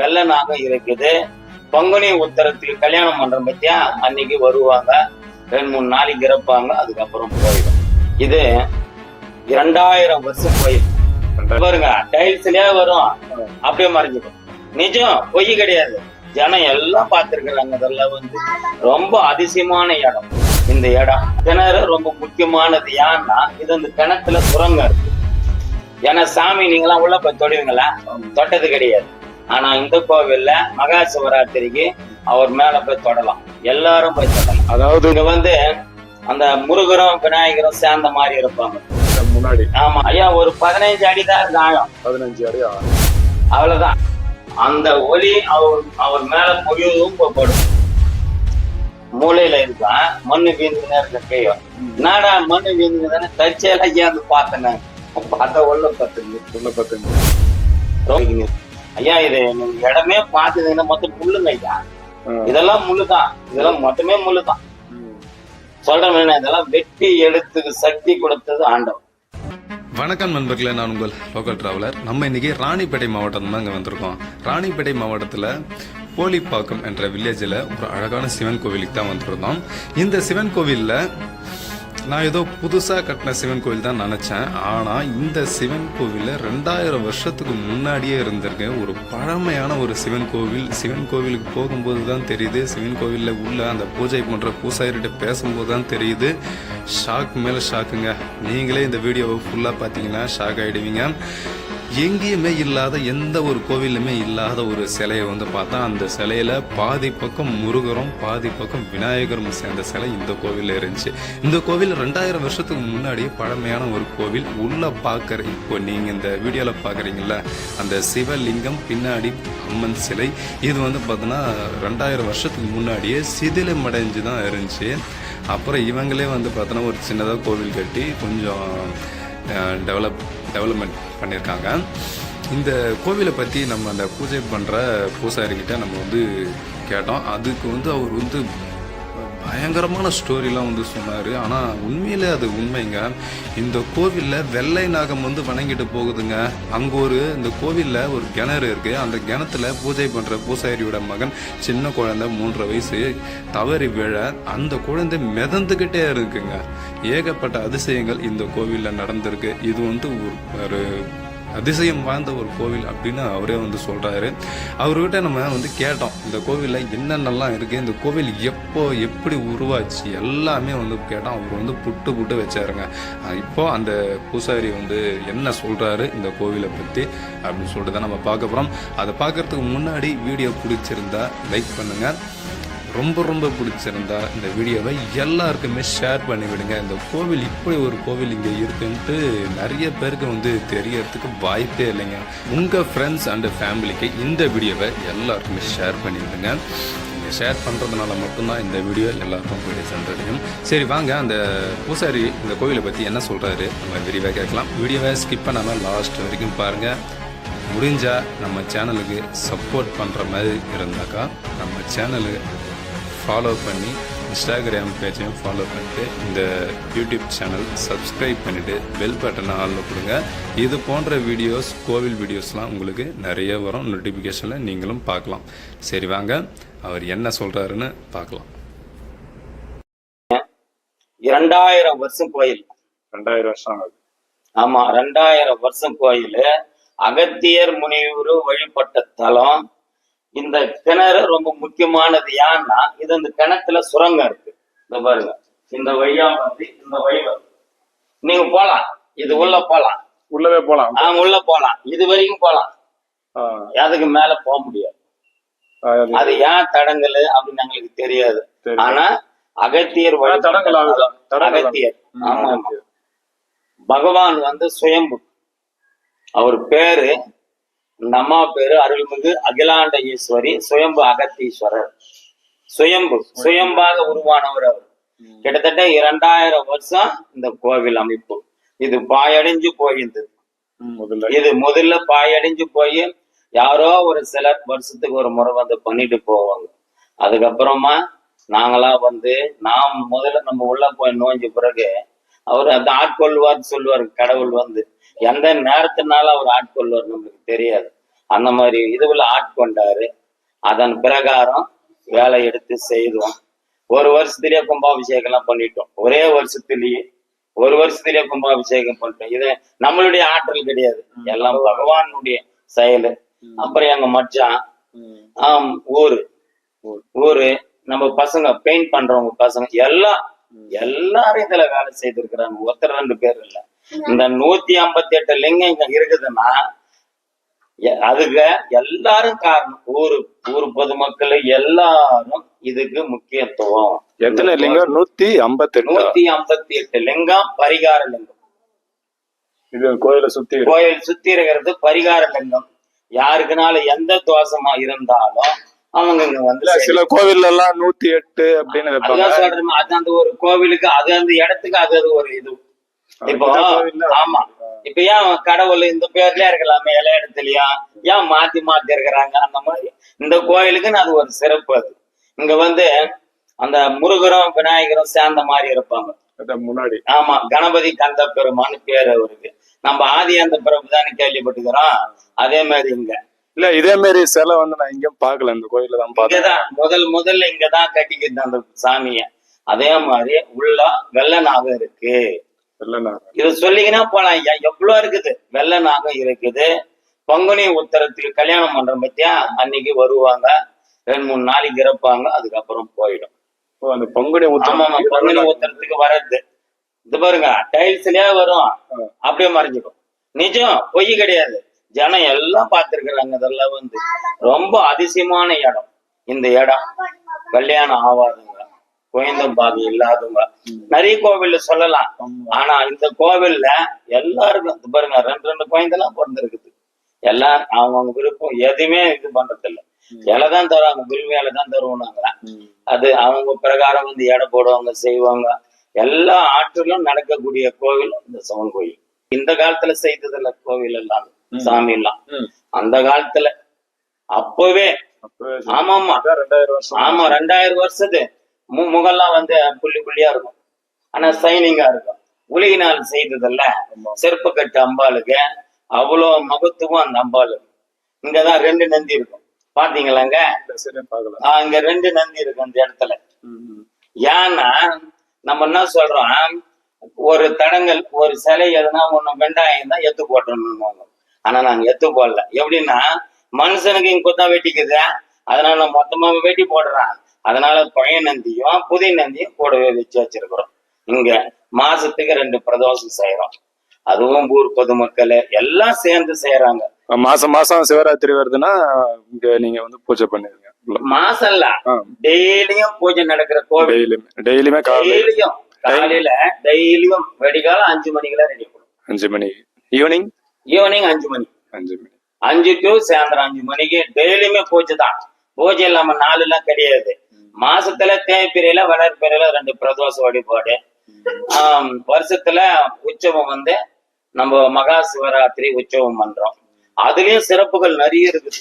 வெள்ள நாகம் இருக்குது. பங்குனி உத்தரத்துக்கு கல்யாணம் பண்றோம் பத்தியா? அன்னைக்கு வருவாங்க. ரெண்டு மூணு நாளைக்கு இறப்பாங்க. அதுக்கப்புறம் போயிடும். இது இரண்டாயிரம் வருஷம் கோயில். பாருங்க டைல்ஸ்லயே வரும். அப்படியே மறைஞ்சிடும். நிஜம் பொய் கிடையாது. ஜனம் எல்லாம் பார்த்திருக்கிறாங்க. இதெல்லாம் வந்து ரொம்ப அதிசயமான இடம். இந்த இடம் கிணறு ரொம்ப முக்கியமானது. ஏன்னா இது இந்த கிணத்துல சுரங்கம் இருக்கு. ஏன்னா சாமி நீங்களாம் உள்ள போய் தொடுவீங்களா தொட்டது கிடையாது. ஆனா இந்த கோவில்ல மகா சிவராத்திரிக்கு அவர் மேல போய் தொடலாம். எல்லாரும் போய் தொடலாம். அதாவது இங்க வந்து அந்த முருகரும் விநாயகரும் சேர்ந்த மாதிரி இருப்பாங்க. முன்னாடி. ஆமா ஐயா ஒரு பதினைஞ்சு அடி தான் இருக்கு ஆழம். பதினஞ்சு அடியா அவ்வளவுதான். அந்த ஒளி அவர் அவர் மேல பொழியவும் படும். மூளையில இருக்கான் மண்ணு வீந்துன்னு இருக்க கையோ என்னடா மண்ணு வீந்துதானே தச்சேல ஐயா வந்து பார்த்தேன் பார்த்தா உள்ள பத்துங்க. ஒண்ணு பத்தஞ்சு ஐயா இது இடமே பார்த்ததுன்னா மொத்தம் முள்ளுங்க ஐயா. இதெல்லாம் முள்ளுதான். இதெல்லாம் மொத்தமே முள்ளுதான். ம். சொல்றேன் இதெல்லாம் வெட்டி எடுத்துக்கு சக்தி கொடுத்தது ஆண்டவன் வணக்கம் நண்பர்களே நான் உங்கள் லோக்கல் டிராவலர். நம்ம இன்னைக்கு ராணிப்பேட்டை மாவட்டம் தான் இங்கே வந்திருக்கோம். ராணிப்பேட்டை மாவட்டத்தில் போலிப்பாக்கம் என்ற வில்லேஜில் ஒரு அழகான சிவன் கோவிலுக்கு தான் வந்திருந்தோம். இந்த சிவன் கோவிலில் நான் ஏதோ புதுசாக கட்டின சிவன் கோவில் தான் நினச்சேன். ஆனால் இந்த சிவன் கோவிலில் ரெண்டாயிரம் வருஷத்துக்கு முன்னாடியே இருந்திருக்கு ஒரு பழமையான ஒரு சிவன் கோவில். சிவன் கோவிலுக்கு போகும்போது தான் தெரியுது. சிவன் கோவிலில் உள்ள அந்த பூஜை பண்ணுற பூசாரிகிட்ட பேசும்போது தான் தெரியுது. ஷாக் மேலே ஷாக்குங்க நீங்களே இந்த வீடியோவை ஃபுல்லாக பார்த்தீங்கன்னா ஷாக் ஆகிடுவீங்க எங்கேயுமே இல்லாத எந்த ஒரு கோவிலுமே இல்லாத ஒரு சிலையை வந்து பார்த்தா அந்த சிலையில பாதி பக்கம் முருகரும் பாதி பக்கம் விநாயகரும் சேர்ந்த சிலை இந்த கோவிலில் இருந்துச்சு. இந்த கோவில் ரெண்டாயிரம் வருஷத்துக்கு முன்னாடியே பழமையான ஒரு கோவில். உள்ள பார்க்குற இப்போ நீங்க இந்த வீடியோல பார்க்குறீங்கல்ல அந்த சிவலிங்கம் பின்னாடி அம்மன் சிலை. இது வந்து பார்த்தோன்னா ரெண்டாயிரம் வருஷத்துக்கு முன்னாடியே சிதிலமடைஞ்சு தான் இருந்துச்சு. அப்புறம் இவங்களே வந்து பார்த்தோன்னா ஒரு சின்னதாக கோவில் கட்டி கொஞ்சம் டெவலப் டெவலப்மெண்ட் பண்ணியிருக்காங்க இந்த கோவிலை பற்றி நம்ம அந்த பூஜை பண்ணுற பூசாரிக்கிட்ட நம்ம வந்து கேட்டோம். அதுக்கு வந்து அவர் வந்து பயங்கரமான ஸ்டோரிலாம் வந்து சொன்னார். ஆனால் உண்மையிலே அது உண்மைங்க. இந்த கோவிலில் வெள்ளை நாகம் வந்து வணங்கிட்டு போகுதுங்க. அங்கே ஒரு இந்த கோவிலில் ஒரு கிணறு இருக்குது அந்த கிணத்துல பூஜை பண்ணுற பூசாரியோட மகன் சின்ன குழந்தை மூன்றரை வயசு தவறி விழ அந்த குழந்தை மிதந்துக்கிட்டே இருக்குங்க. ஏகப்பட்ட அதிசயங்கள் இந்த கோவிலில் நடந்திருக்கு. இது வந்து ஒரு- ஒரு அதிசயம் வாய்ந்த ஒரு கோவில் அப்படின்னு அவரே வந்து சொல்கிறாரு அவர்கிட்ட நம்ம வந்து கேட்டோம் இந்த கோவிலில் என்னென்னலாம் இருக்குது இந்த கோவில் எப்போ எப்படி உருவாச்சு எல்லாமே வந்து கேட்டோம். அவர் வந்து புட்டு புட்டு வச்சாருங்க. இப்போது அந்த பூசாரி வந்து என்ன சொல்கிறாரு இந்த கோவிலை பற்றி அப்படின்னு சொல்லிட்டு தான் நம்ம பார்க்க போகிறோம் அதை பார்க்கறதுக்கு முன்னாடி வீடியோ பிடிச்சிருந்தா லைக் பண்ணுங்கள் ரொம்ப ரொம்ப பிடிச்சிருந்தா இந்த வீடியோவை எல்லாருக்குமே ஷேர் பண்ணிவிடுங்க. இந்த கோவில் இப்படி ஒரு கோவில் இங்கே இருக்குன்ட்டு நிறைய பேருக்கு வந்து தெரியறதுக்கு வாய்ப்பே இல்லைங்க. உங்கள் ஃப்ரெண்ட்ஸ் அண்ட் ஃபேமிலிக்கு இந்த வீடியோவை எல்லாருக்குமே ஷேர் பண்ணிவிடுங்க. நீங்கள் ஷேர் பண்ணுறதுனால மட்டும்தான் இந்த வீடியோ எல்லாருக்கும் போய் சென்றடையும் சரி வாங்க அந்த பூசாரி இந்த கோவிலை பற்றி என்ன சொல்கிறாரு நம்ம விரிவாக கேட்கலாம். வீடியோவை ஸ்கிப் பண்ணாமல் லாஸ்ட் வரைக்கும் பாருங்கள் முடிஞ்சால் நம்ம சேனலுக்கு சப்போர்ட் பண்ணுற மாதிரி இருந்தாக்கா நம்ம சேனலு ஃபாலோ பண்ணி இன்ஸ்டாகிராம் பேஜையும் ஃபாலோ பண்ணிட்டு இந்த யூடியூப் சேனல் சப்ஸ்கிரைப் பண்ணிவிட்டு பெல் பட்டனை ஆளில் கொடுங்க. இது போன்ற வீடியோஸ் கோவில் வீடியோஸ்லாம் உங்களுக்கு நிறைய வரும். நோட்டிஃபிகேஷனில் நீங்களும் பார்க்கலாம். சரி வாங்க. அவர் என்ன சொல்கிறாருன்னு பார்க்கலாம். இரண்டாயிரம் வருஷம் கோயில். ரெண்டாயிரம் வருஷம் ஆமா ரெண்டாயிரம் வருஷம் கோயில். அகத்தியர் முனிவர் வழிபட்ட தலம் இந்த கிணறு ரொம்ப முக்கியமானது ஏன்னா இது இந்த கிணத்துல சுரங்கம் இருக்கு. இந்த பாருங்க இந்த வழியா வந்து இந்த வழி நீங்க போலாம். இது உள்ள போலாம். உள்ளவே போலாம். ஆஹ் உள்ள போலாம். இது வரைக்கும் போலாம். அதுக்கு மேல போக முடியாது. அது- ஏன் தடங்கல் அப்படின்னு எங்களுக்கு தெரியாது. ஆனா அகத்தியர் தடங்கல் அகத்தியர். ஆமா. பகவான் வந்து சுயம்பு. அவர் பேரு இந்த அம்மா பேரு அருள்மிகு அகிலாண்ட ஈஸ்வரி சுயம்பு அகத்தீஸ்வரர். சுயம்பு சுயம்பாக உருவானவர் அவர். கிட்டத்தட்ட இரண்டாயிரம் வருஷம் இந்த கோவில் அமைப்பு. இது பாயடைஞ்சு போயிருந்தது இது முதல்ல பாயடைஞ்சு போய் யாரோ ஒரு சிலர் வருஷத்துக்கு ஒரு முறை வந்து பண்ணிட்டு போவாங்க. அதுக்கப்புறமா நாங்களா வந்து நாம் முதல்ல நம்ம உள்ள போய் நோஞ்ச பிறகு அவர் அந்த ஆட்கொள்வார் சொல்லுவார் கடவுள் வந்து. எந்த நேரத்தினால அவர் ஆட்கொள்வார் நம்மளுக்கு தெரியாது. அந்த மாதிரி இதுல ஆட்கொண்டாரு அதன் பிரகாரம் வேலை எடுத்து செய்தோம். ஒரு வருஷத்திலேயே கும்பாபிஷேகம் எல்லாம் பண்ணிட்டோம். ஒரே வருஷத்திலேயே ஒரு வருஷத்திலேயே கும்பாபிஷேகம் பண்ணிட்டோம். இது நம்மளுடைய ஆற்றல் கிடையாது. எல்லாம் பகவானுடைய செயல். அப்புறம் எங்க மச்சான் ஆம் ஊரு. ஊரு. நம்ம பசங்க பெயிண்ட் பண்றவங்க பசங்க எல்லாம் எல்லாரும் இதுல வேலை செய்திருக்கிறாங்க. ஒருத்தர் ரெண்டு பேர் இல்ல. இந்த நூத்தி ஐம்பத்தி எட்டு லிங்கம் இங்க இருக்குதுன்னா அதுக்கு எல்லாரும் காரணம். ஊரு ஊர் பொதுமக்கள் எல்லாரும் இதுக்கு முக்கியத்துவம். எத்தனை லிங்கம்? நூத்தி ஐம்பத்தி நூத்தி ஐம்பத்தி எட்டு லிங்கம் பரிகார லிங்கம். இது கோயிலை சுத்தி. கோயில் சுத்தி இருக்கிறது பரிகார லிங்கம். யாருக்குனாலும் எந்த தோஷமா இருந்தாலும் அவங்க இங்க வந்து சில கோவில்ல எல்லாம் நூத்தி எட்டு அப்படின்னு சொல்றேன் அது அந்த ஒரு கோவிலுக்கு அது அந்த இடத்துக்கு அது அது ஒரு இது. இப்போ ஆமா. இப்ப ஏன் கடவுள் இந்த பேர்லயே இருக்கலாமே எல்லா இடத்துலயும்? ஏன் மாத்தி மாத்தி இருக்கிறாங்க? அந்த மாதிரி. இந்த கோயிலுக்குன்னு அது ஒரு சிறப்பு அது. இங்க வந்து அந்த முருகரும் விநாயகரும் சேர்ந்த மாதிரி இருப்பாங்க. முன்னாடி. ஆமா. கணபதி கந்த பெருமான்னு பேர் அவருக்கு. நம்ம ஆதி அந்த பிரபு தானே கேள்விப்பட்டுக்கிறோம் அதே மாதிரி இங்க. இல்ல இதே மாதிரி சிலை வந்து நான் எங்கேயும் பார்க்கல. இந்த கோயில்ல தான் இங்கதான். முதல் முதல்ல இங்கதான் கட்டிக்கிறது அந்த சாமிய. அதே மாதிரி உள்ள வெள்ள நாகம் இருக்கு. இது சொல்லிக்கினா போலாம் ஐயா. எவ்வளவு இருக்குது? வெள்ள நாகம் இருக்குது. பங்குனி உத்தரத்துக்கு கல்யாணம் பண்றோம் பத்தியா? அன்னைக்கு வருவாங்க. ரெண்டு மூணு நாளைக்கு இறப்பாங்க. அதுக்கப்புறம் போயிடும். அந்த பங்குனி உத்தரம். பங்குனி உத்தரத்துக்கு வர்றது இது பாருங்க டைல்ஸ்லயே வரும். அப்படியே மறைஞ்சிடும். நிஜம் பொய் கிடையாது. ஜனம் எல்லாம் பார்த்திருக்கிறாங்க இதெல்லாம் வந்து. ரொம்ப அதிசயமான இடம். இந்த இடம். கல்யாணம் ஆகாதுங்க. குழந்தை பாதி இல்லாதவங்க. நிறைய கோவில்ல சொல்லலாம். ஆனா இந்த கோவில்ல எல்லாருக்கும் பாருங்க ரெண்டு ரெண்டு குழந்தைலாம் பிறந்திருக்குது. எல்லாம் அவங்கவுங்க விருப்பம் எதுவுமே இது பண்றது இல்ல இலை தான் தருவாங்க குருவி இலை தான் தருவாங்க அது அவங்க பிரகாரம் வந்து எடை போடுவாங்க செய்வாங்க. எல்லா ஆற்றிலும் நடக்கக்கூடிய கோவில் இந்த சிவன் கோயில். இந்த காலத்துல செய்ததில்ல கோவில் எல்லாம் சாமி எல்லாம். அந்த காலத்துல அப்பவே ஆமா ஆமா ரெண்டாயிரம் வருஷம். ஆமா ரெண்டாயிரம் வருஷத்து மு- முகம்லாம் வந்து புள்ளி புள்ளியா இருக்கும். ஆனா சைனிங்கா இருக்கும். உலகினால் செய்ததல்ல. செருப்பு கட்டு அம்பாளுக்கு. அவ்வளவு மகத்துவம் அந்த அம்பாளுக்கு. இங்கதான் ரெண்டு நந்தி இருக்கும். பாத்தீங்களாங்க இங்க ரெண்டு நந்தி இருக்கும் அந்த இடத்துல. ஏன்னா நம்ம என்ன சொல்றோம்? ஒரு தடங்கல் ஒரு சிலை எதுனா ஒண்ணு வெண்டாயம் தான் எத்து போட்டோம்னு ஆனா நாங்க எத்து போடல. எப்படின்னா மனுஷனுக்கு இங்க கொத்தா வெட்டிக்குது. அதனால நான் மொத்தமா வெட்டி போடுறான். அதனால பழைய நந்தியும் புதிய நந்தியும் கூடவே வச்சு வச்சிருக்கிறோம். இங்க மாசத்துக்கு ரெண்டு பிரதோஷம் செய்யறோம் அதுவும் ஊர் பொதுமக்கள் எல்லாம் சேர்ந்து செய்யறாங்க மாசம் மாசம் சிவராத்திரி வருதுன்னா இங்க நீங்க வந்து பூஜை பண்ணிருங்க. மாசம் இல்ல டெய்லியும் பூஜை நடக்கிற கோவில். டெய்லியுமே டெய்லியுமே காலையில. டெய்லியும் காலையில டெய்லியும் வெடிகாலம் அஞ்சு மணிக்கெல்லாம் ரெடி பண்ணும் அஞ்சு மணி. ஈவினிங் ஈவினிங் அஞ்சு மணி. அஞ்சு மணி. அஞ்சு டு சாயந்தரம் அஞ்சு மணிக்கு டெய்லியுமே பூஜை தான். பூஜை இல்லாம நாள் எல்லாம் கிடையாது. மாசத்துல தேய்பிரையில வளர்பிறையில ரெண்டு பிரதோஷ வழிபாடு. வருஷத்துல உற்சவம் வந்து நம்ம மகா சிவராத்திரி உற்சவம் பண்றோம். அதுலயும் சிறப்புகள் நிறைய இருக்குது.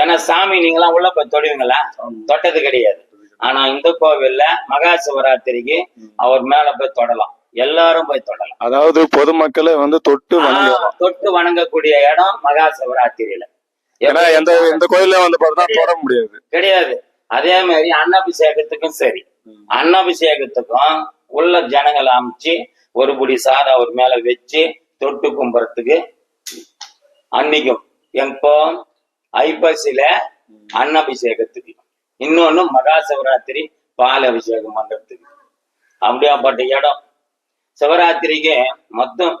ஏன்னா சாமி நீங்களாம் உள்ள போய் தொடுவீங்களா தொட்டது கிடையாது. ஆனா இந்த கோவில்ல மகா சிவராத்திரிக்கு அவர் மேல போய் தொடலாம். எல்லாரும் போய் தொடலாம். அதாவது பொதுமக்களை வந்து தொட்டு தொட்டு வணங்கக்கூடிய இடம் மகா சிவராத்திரியில. ஏன்னா எந்த எந்த கோயில்ல வந்து பார்த்தா தொட முடியாது. கிடையாது. அதே மாதிரி அன்னாபிஷேகத்துக்கும் சரி. அன்னாபிஷேகத்துக்கும் உள்ள ஜனங்களை அமைச்சு ஒரு புடி சாதம் அவர் மேல வச்சு தொட்டு கும்புறதுக்கு அன்னைக்கும் எப்போ? ஐப்பசியில அன்னாபிஷேகத்துக்கு. இன்னொன்னு மகா சிவராத்திரி பால் அபிஷேகம் பண்றதுக்கு. அப்படியாப்பட்ட இடம். சிவராத்திரிக்கு மொத்தம்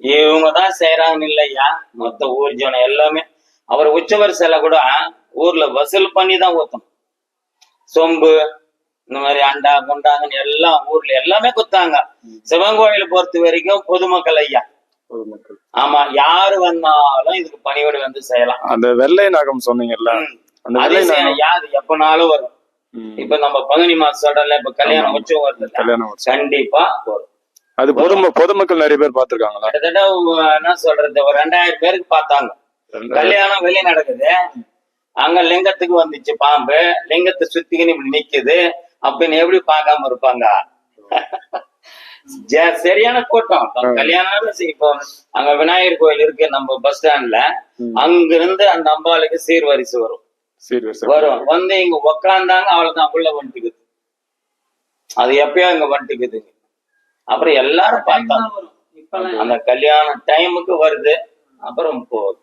இவங்க தான் செய்யறாங்கன்னு இல்லையா? மொத்த ஊர் ஜனம் எல்லாமே. அவர் உச்சவர் சிலை கூட ஊர்ல வசூல் பண்ணி தான் ஊத்தணும். சொம்பு இந்த மாதிரி அண்டா குண்டாங்கன்னு எல்லாம் ஊர்ல எல்லாமே குத்தாங்க. சிவன் கோயிலை பொறுத்த வரைக்கும் பொதுமக்கள் ஐயா. ஆமா யாரு வந்தாலும் இதுக்கு பணியோடு வந்து செய்யலாம். அந்த வெள்ளை நாகம் சொன்னீங்கல்ல யாது எப்பனாலும் வரும். இப்ப நம்ம பங்குனி மாசம் இப்ப கல்யாணம் வருது கல்யாணம் கண்டிப்பா வரும். அது பொதும பொதுமக்கள் நிறைய பேர் பாத்திருக்காங்களா கிட்டத்தட்ட என்ன சொல்றது ஒரு ரெண்டாயிரம் பேருக்கு பார்த்தாங்க. கல்யாணம் வெளியே நடக்குது. அங்க லிங்கத்துக்கு வந்துச்சு பாம்பு. லிங்கத்தை சுத்திக்கின்னு இப்படி நிக்குது. அப்படின்னு எப்படி பார்க்காம இருப்பாங்க? சரியான கூட்டம். கல்யாணம் இப்போ அங்க விநாயகர் கோயில் இருக்கு நம்ம பஸ் ஸ்டாண்ட்ல அங்க இருந்து அந்த அம்பாளுக்கு சீர்வரிசை வரும். வரும். வந்து இங்க உக்காந்தாங்க அவ்வளவுதான். உள்ள வந்துட்டுக்குது அது எப்பயோ இங்க வந்துட்டுக்குதுங்க அப்புறம் எல்லாரும் பார்த்தாங்க. அந்த கல்யாண டைமுக்கு வருது. அப்புறம் போகுது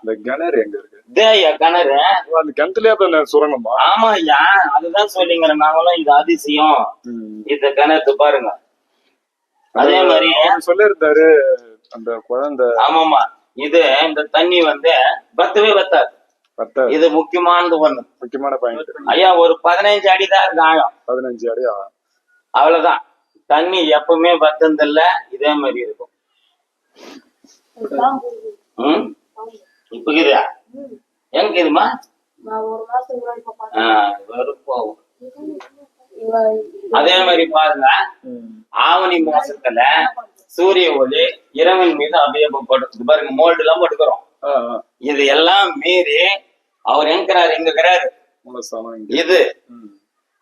இந்த கிணறு எங்க இருக்கு? இதே ஐயா கிணறு. அந்த கிணத்துலயே அப்புறம் சுரங்கமா ஆமா ஐயா அதுதான் சொல்லிங்கிறேன் நாங்களும் இது அதிசயம். இந்த கிணத்து பாருங்க. அதே மாதிரி அவர் சொல்லியிருந்தாரு அந்த குழந்தை. ஆமாமா இது இந்த தண்ணி வந்து பத்தவே பத்தாது. பத்த இது முக்கியமானது ஒண்ணு. முக்கியமான பாயிண்ட் ஐயா ஒரு பதினஞ்சு அடி தான் இருக்கு ஆழம். பதினஞ்சு அடியா? அவ்வளவுதான். தண்ணி எப்பவுமே பத்ததில்ல இதே மாதிரி இருக்கும். இப்ப இருக்குதா எங்க இவ- அதே மாதிரி பாருங்க. ஆவணி மாசத்துல சூரிய ஒளி இரவின் மீது அபியப்படும் இது பாருங்க மோல்டு எல்லாம் போட்டுக்கிறோம். இது எல்லாம் மீறி அவர் எங்கிறாரு எங்க இருக்கிறாரு? மூலஸ்தானம் இங்க. இது.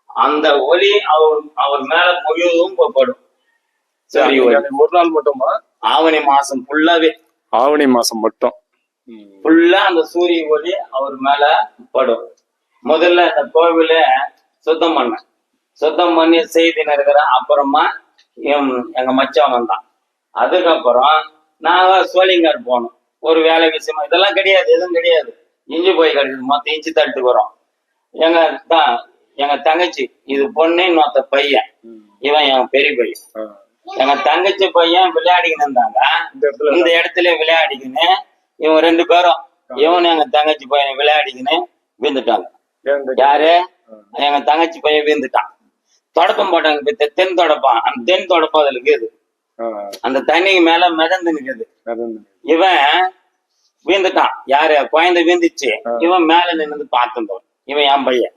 அந்த ஒளி அவர் அவர் மேல முழுவதும் படும் சரி ஒரு நாள் மட்டுமா? ஆவணி மாசம் ஃபுல்லாவே ஆவணி மாசம் மட்டும். ஃபுல்லா அந்த சூரிய ஒளி அவர் மேல படும். முதல்ல இந்த கோவில சுத்தம் பண்ணேன் சுத்தம் பண்ணி செய்தி இருக்கிற அப்புறமா எங்க மச்சான் வந்தான். அதுக்கப்புறம் நாங்க சோழிங்கார் போனோம். ஒரு வேலை விஷயமா இதெல்லாம் கிடையாது எதுவும் கிடையாது. இஞ்சி போய் கிடைக்குது மொத்தம் இஞ்சி தட்டு வரும். எங்க தான் எங்க தங்கச்சி இது பொண்ணு இன்னொருத்த பையன். இவன் என் பெரிய பையன். எங்க தங்கச்சி பையன் விளையாடிக்கின்னு இருந்தாங்க. இந்த இடத்துல. இந்த இடத்துல விளையாடிக்கின்னு இவன் ரெண்டு பேரும் இவன் எங்க தங்கச்சி பையன் விளையாடிக்கின்னு விழுந்துட்டாங்க. யாரு? எங்க தங்கச்சி பையன் விழுந்துட்டான். தொடப்பம் போட்டாங்க இப்ப தெ- தென் தொடப்பம். அந்த தென் தொடப்பம் அதுல இருக்குது அந்த தண்ணிக்கு மேல மிதந்து நிக்குது. இவன் வீந்துட்டான் யாரு? குழந்தை வீந்துச்சு இவன் மேல நின்று பார்த்துட்டோம் இவன் என் பையன்.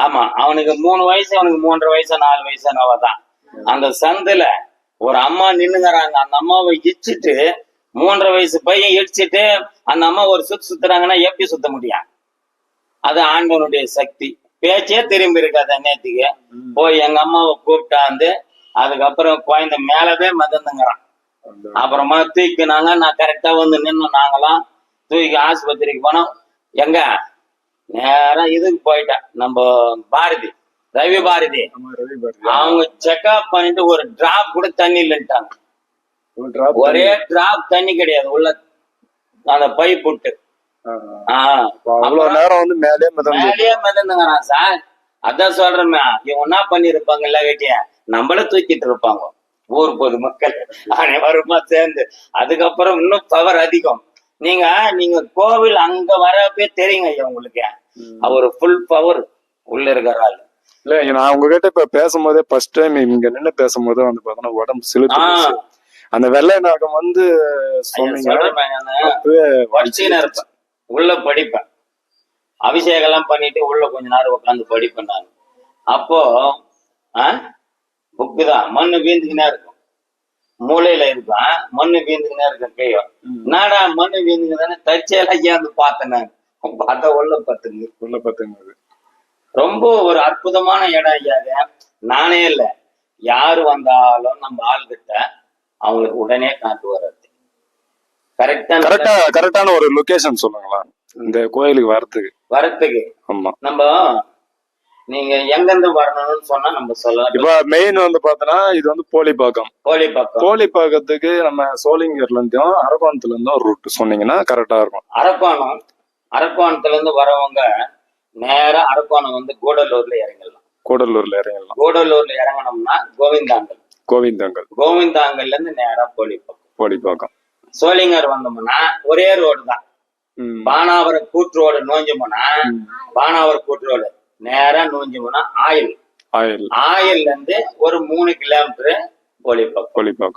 ஆமா அவனுக்கு மூணு வயசு அவனுக்கு மூன்றரை வயசு நாலு வயசு தான். அந்த சந்துல ஒரு அம்மா நின்னுங்கறாங்க. அந்த அம்மாவை இடிச்சிட்டு மூன்றரை வயசு பையன் இடிச்சிட்டு அந்த அம்மா ஒரு சுத்து சுத்துறாங்கன்னா எப்படி சுத்த முடியும்? அது ஆண்டவனுடைய சக்தி. பேச்சே திரும்பி இருக்காது நேத்துக்கு போய் எங்க அம்மாவை கூப்பிட்டாந்து அதுக்கப்புறம் குழந்தை மேலவே மதந்துங்கிறான். அப்புறமா தூக்கினாங்க நான் கரெக்டா வந்து நின்னு நாங்களாம் தூக்கி ஆஸ்பத்திரிக்கு போனோம். எங்க? நேரா இதுக்கு போயிட்டேன் நம்ம பாரதி ரவி பாரதி. ஆமா, ரவி பாரதி. அவங்க செக்அப் பண்ணிட்டு ஒரு டிராப் கூட தண்ணி இல்லைன்ட்டாங்க ஒரு டிராப் தண்ணி. கிடையாது. உள்ள அந்த பைப் விட்டு அப்ப அவ்வளவு நேரம் வந்து மேலே மேலேயே மிதந்துங்கிறான் சார். அதான் சொல்றேன் இவன் என்ன பண்ணிருப்பாங்க இல்ல கேட்டிய? நம்மள தூக்கிட்டு இருப்பாங்க. ஊர் பொதுமக்கள் அனைவருமா சேர்ந்து. அதுக்கப்புறம் இன்னும் பவர் அதிகம். நீங்க நீங்க கோவில் அங்க வரப்பே தெரியுங்க ஐயா உங்களுக்கு. அவர் ஃபுல் பவர் உள்ள இருக்கிற ஆளு. இல்ல நான் உங்ககிட்ட இப்ப பேசும்போதே ஃபர்ஸ்ட் டைம் இங்க நின்னு பேசும்போது வந்து பாத்தீங்கன்னா உடம்பு சிலுத்து. அந்த வெள்ளை நாகம் வந்து சொன்னீங்க இருப்பேன் உள்ள படிப்பேன். அபிஷேகம் எல்லாம் பண்ணிட்டு உள்ள கொஞ்ச நேரம் உட்காந்து படிப்பேன் நான். அப்போ புக்கு தான். மண்ணு வீந்துக்கினே இருக்கும். மூளையில இருக்கும் மண்ணு வீந்துக்கினே இருக்கும் கீழே என்னடா மண்ணு வீந்துக்குதானே தச்சேலாம் ஏந்து பார்த்தேன் நான். பார்த்தா உள்ள பத்துங்க. உள்ள பாத்துங்க. ரொம்ப ஒரு அற்புதமான இடம் ஐயா. நானே இல்ல. யாரு வந்தாலும் நம்ம ஆள்கிட்ட அவங்களுக்கு உடனே காட்டு வர்றது கரெக்டா கரெக்டா கரெக்டான ஒரு லொகேஷன் சொல்லுங்களா இந்த கோயிலுக்கு வரதுக்கு வரத்துக்கு ஆமா. நம்ம நீங்க எங்கிருந்து வரணும்னு சொன்னா நம்ம சொல்லலாம். இப்ப மெயின் வந்து பாத்தீங்கன்னா இது வந்து போலிப்பாக்கம். கோழி பக்கம் போலிப்பாக்கத்துக்கு நம்ம சோளிங்கர்ல இருந்தும் அரக்கோணத்துல இருந்தும் ஒரு ரூட் சொன்னீங்கன்னா கரெக்டா இருக்கும். அரக்கோணம் அரக்கோணத்துல இருந்து வரவங்க நேரா அரக்கோணம் வந்து கூடலூர்ல இறங்கிடலாம். கூடலூர்ல இறங்கிடலாம். கூடலூர்ல இறங்கணும்னா கோவிந்தாங்கல். கோவிந்தாங்கல்ல இருந்து நேரா கோழி பக்கம் போலிப்பாக்கம். சோளிங்கர் வந்தோம்னா ஒரே ரோடு தான். ம். பானாவரம் கூட்டு ரோடு நோஞ்சோம்னா பானாவரம் கூட்டு ரோடு நேரா நோஞ்சோம்னா ஆயில். ஆயில். ஆயில்ல இருந்து ஒரு மூணு கிலோமீட்டர் கோழி பக்கம் போலிப்பாக்கம்.